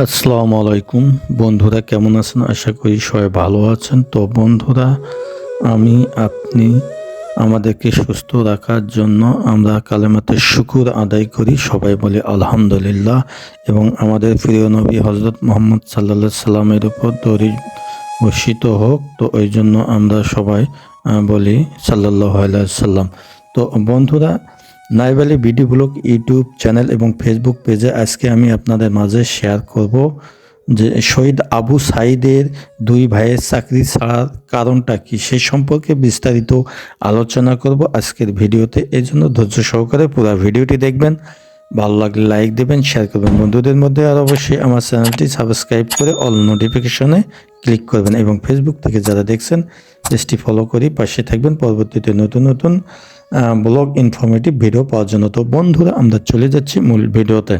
আসসালামু আলাইকুম। বন্ধুরা, কেমন আছেন? আশা করি সবাই ভালো আছেন। তো বন্ধুরা, আমি, আপনি আমাদেরকে সুস্থ রাখার জন্য আমরা কালেমাতে শুকুর আদায় করি। সবাই বলি আলহামদুলিল্লাহ। এবং আমাদের প্রিয় নবী হজরত মোহাম্মদ সাল্লা সাল্লামের উপর দরি বর্ষিত হোক। তো ওই জন্য আমরা সবাই বলি সাল্লাহ সাল্লাম। তো বন্ধুরা নাইবালি বিডি ব্লগ, ইউটিউব চ্যানেল এবং ফেসবুক পেজে আজকে আমি আপনাদের মাঝে শেয়ার করব যে শহীদ আবু সাইদের দুই ভাইয়ের চাকরি ছাড়ার কারণটা কি সে সম্পর্কে বিস্তারিত আলোচনা করব আজকের ভিডিওতে। এই জন্য ধৈর্য সহকারে পুরো ভিডিওটি দেখবেন। ভালো লাগলে লাইক দেবেন শেয়ার করবেন। বন্ধুদের মধ্যে আর অবশ্যই আমার চ্যানেলটি সাবস্ক্রাইব করে অল নোটিফিকেশনে ক্লিক করবেন এবং ফেসবুক থেকে যারা দেখছেন পেজটি ফলো করি পাশে থাকবেন। পরবর্তীতে নতুন নতুন ব্লগ ইনফরমেটিভ ভিডিও পাওয়ার জন্য। তো বন্ধুরা, আমরা চলে যাচ্ছি মূল ভিডিওতে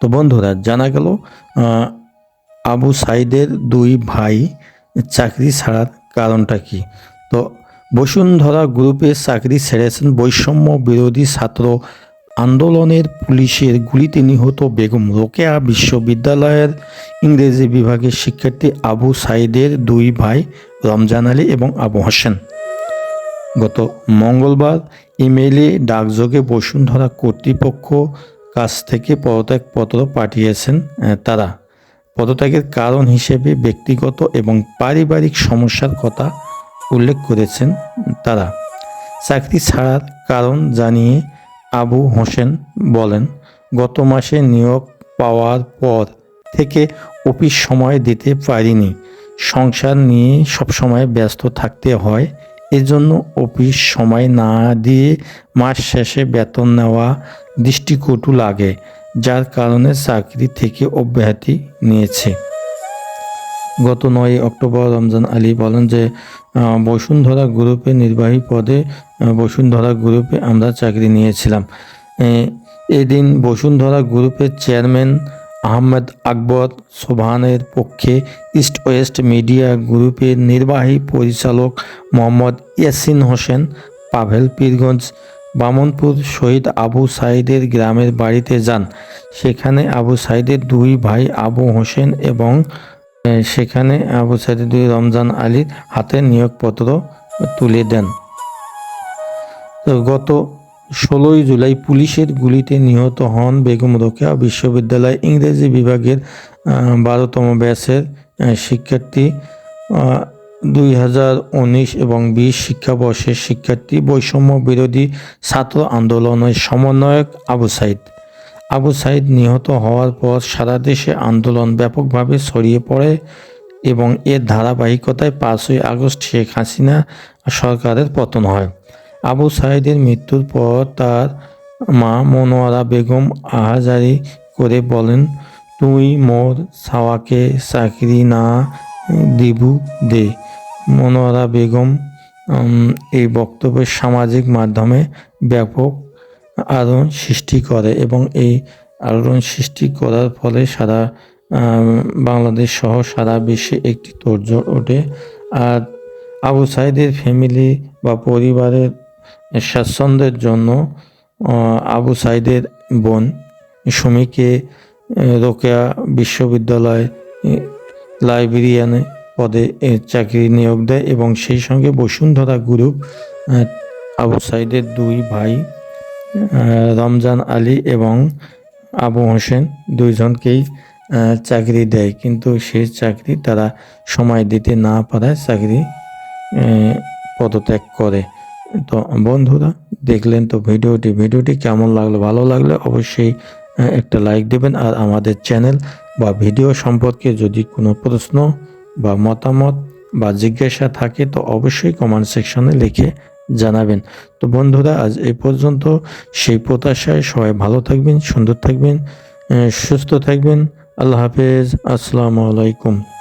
তো বন্ধুরা, জানা গেল আবু সাইদের দুই ভাই চাকরি ছাড়ার কারণটা কি? তো বসুন্ধরা গ্রুপে চাকরি ছেড়েছেন বৈষম্য বিরোধী ছাত্র আন্দোলনের পুলিশের গুলিতে নিহত বেগম রোকেয়া বিশ্ববিদ্যালয়ের ইংরেজি বিভাগের শিক্ষার্থী আবু সাইদের দুই ভাই রমজান আলী এবং আবু হোসেন। গত মঙ্গলবার ইমেইলে ডাকযোগে বসুন্ধরা কর্তৃপক্ষ কাছ থেকে পদত্যাগপত্র পাঠিয়েছেন তারা। পদত্যাগের কারণ হিসেবে ব্যক্তিগত এবং পারিবারিক সমস্যার কথা উল্লেখ করেছেন তারা। চাকরি ছাড়ার কারণ জানিয়ে আবু হোসেন বলেন, গত মাসে নিয়োগ পাওয়ার পর থেকে অফিস সময় দিতে পারিনি। সংসার নিয়ে সবসময় ব্যস্ত থাকতে হয়, এজন্য অফিস সময় না দিয়ে মাস শেষে বেতন নেওয়া দৃষ্টিকটু লাগে, যার কারণে চাকরি থেকে অব্যাহতি নিয়েছে। গত নয় অক্টোবর রমজান আলী বলেন যে বসুন্ধরা গ্রুপে নির্বাহী পদে বসুন্ধরা গ্রুপে আমরা চাকরি নিয়েছিলাম। এদিন বসুন্ধরা গ্রুপের চেয়ারম্যান আহমেদ আকবর সোভানের পক্ষে ইস্ট ওয়েস্ট মিডিয়া গ্রুপের নির্বাহী পরিচালক মোহাম্মদ ইয়াসিন হোসেন পাভেল পীরগঞ্জ, বামনপুর শহীদ আবু সাইদের গ্রামের বাড়িতে যান। সেখানে আবু সাইদের দুই ভাই আবু হোসেন এবং সেখানে আবু সাইদের দুই রমজান আলীর হাতে নিয়োগপত্র তুলে দেন। গত ষোলোই জুলাই পুলিশের গুলিতে নিহত হন বেগম রোকেয়া বিশ্ববিদ্যালয় ইংরেজি বিভাগের বারোতম ব্যাচের শিক্ষার্থী দুই হাজার উনিশ এবং বিশ শিক্ষাবর্ষের শিক্ষার্থী বৈষম্য বিরোধী ছাত্র আন্দোলনের সমন্বয়ক আবু সাইদ। আবু সাইদ নিহত হওয়ার পর সারা দেশে আন্দোলন ব্যাপকভাবে ছড়িয়ে পড়ে এবং এর ধারাবাহিকতায় পাঁচই আগস্ট শেখ হাসিনা সরকারের পতন হয়। আবু সাইদের মৃত্যুর পর তার মা মনোয়ারা বেগম আহাজারি করে বলেন, তুই মোর সাওয়াকে চাকরি না দিবু দে। মনোয়ারা বেগম এই বক্তব্যের সামাজিক মাধ্যমে ব্যাপক আলোড়ন সৃষ্টি করে এবং এই আলোড়ন সৃষ্টি করার ফলে সারা বাংলাদেশ সহ সারা বিশ্বে একটি তোড়জোড় ওঠে। আর আবু সাইদের ফ্যামিলি বা পরিবারের স্বাচ্ছন্দ্যের জন্য আবু সাইদের বোন সুমিকে রোকেয়া বিশ্ববিদ্যালয় লাইব্রেরিয়ানে পদে চাকরি নিয়োগ দেয় এবং সেই সঙ্গে বসুন্ধরা গ্রুপ আবু সাইদের দুই ভাই রমজান আলী এবং আবু হোসেন দুইজনকেই চাকরি দেয়। কিন্তু সেই চাকরি তারা সময় দিতে না পারায় চাকরি পদত্যাগ করে। তো বন্ধুরা, দেখলেন তো ভিডিওটি। ভিডিওটি কেমন লাগল? ভালো লাগলে অবশ্যই একটা লাইক দেবেন। আর আমাদের চ্যানেল বা ভিডিও সম্পর্কে যদি কোনো প্রশ্ন বা মতামত বা জিজ্ঞাসা থাকে, তো অবশ্যই কমেন্ট সেকশনে লিখে জানাবেন। তো বন্ধুরা, আজ এই পর্যন্ত। সেই প্রত্যাশায় সবাই ভালো থাকবেন, সুন্দর থাকবেন সুস্থ থাকবেন। আল্লাহ হাফেজ। আসসালামু আলাইকুম।